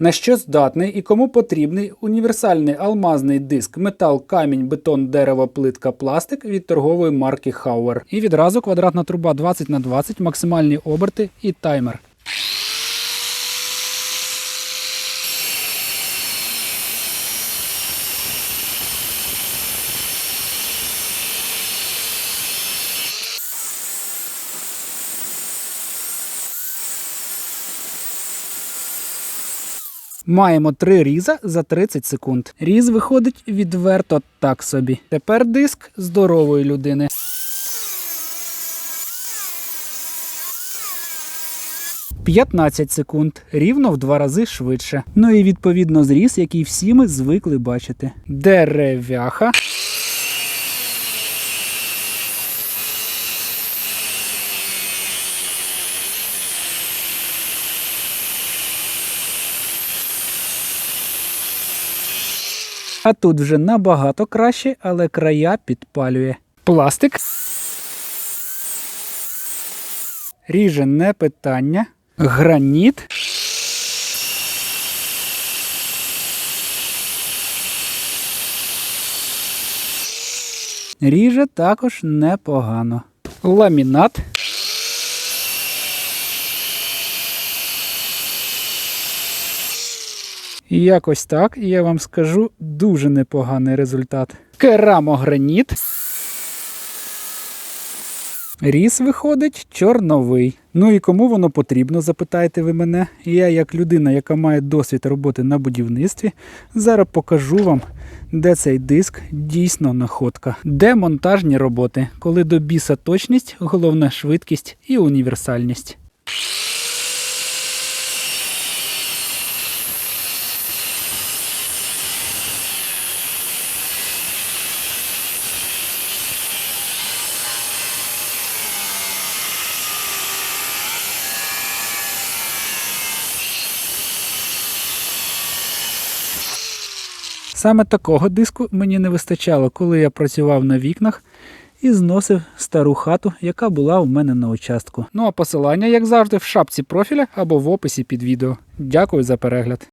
На що здатний і кому потрібний універсальний алмазний диск метал, камінь, бетон, дерево, плитка, пластик від торгової марки Hauer. І відразу квадратна труба 20 на 20 максимальні оберти і таймер. Маємо три різа за 30 секунд. Різ виходить відверто так собі. Тепер диск здорової людини. «15 секунд, рівно в два рази швидше. Ну і відповідно зріз, який всі ми звикли бачити. Дерев'яха. А тут вже набагато краще, але края підпалює. Пластик. Ріже не питання. Граніт. Ріже також непогано. Ламінат. І Якось так, і я вам скажу, дуже непоганий результат. Керамограніт. Ріс виходить чорновий. Ну і кому воно потрібно, запитаєте ви мене. Я, як людина, яка має досвід роботи на будівництві, зараз покажу вам, де цей диск дійсно находка. Де монтажні роботи, коли до біса точність, головна швидкість і універсальність. Саме такого диску мені не вистачало, коли я працював на вікнах і зносив стару хату, яка була у мене на участку. Ну а посилання, як завжди, в шапці профіля або в описі під відео. Дякую за перегляд.